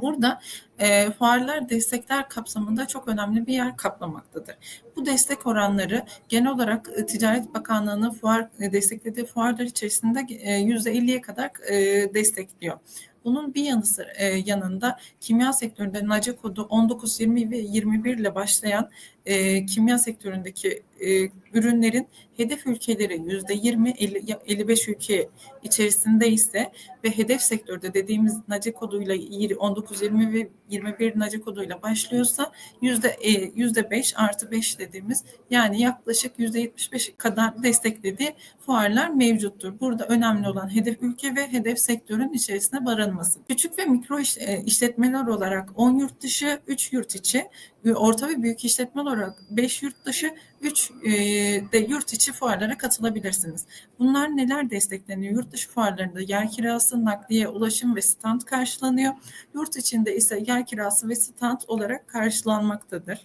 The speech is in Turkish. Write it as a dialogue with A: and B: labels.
A: Burada e, fuarlar destekler kapsamında çok önemli bir yer kaplamaktadır. Bu destek oranları genel olarak e, Ticaret Bakanlığı'nın fuar e, desteklediği fuarlar içerisinde e, %50'ye kadar e, destekliyor. Bunun bir yanı sıra, e, yanında kimya sektöründe NACE kodu 19, 20 ve 21 ile başlayan e, kimya sektöründeki e, ürünlerin hedef ülkeleri yüzde 20, 50, 55 ülke içerisinde ise ve hedef sektörde dediğimiz NACE koduyla 19, 20 ve 21 NACE koduyla başlıyorsa yüzde e, yüzde 5 artı 5 dediğimiz yani yaklaşık yüzde 75 kadar desteklediği fuarlar mevcuttur. Burada önemli olan hedef ülke ve hedef sektörün içerisine barınması. Küçük ve mikro iş, e, işletmeler olarak 10 yurt dışı, 3 yurt içi, orta ve büyük işletme olarak 5 yurt dışı, 3 e, de yurt içi fuarlara katılabilirsiniz. Bunlar neler destekleniyor? Yurt dışı fuarlarında yer kirası, nakliye, ulaşım ve stand karşılanıyor. Yurt içinde ise yer kirası ve stand olarak karşılanmaktadır.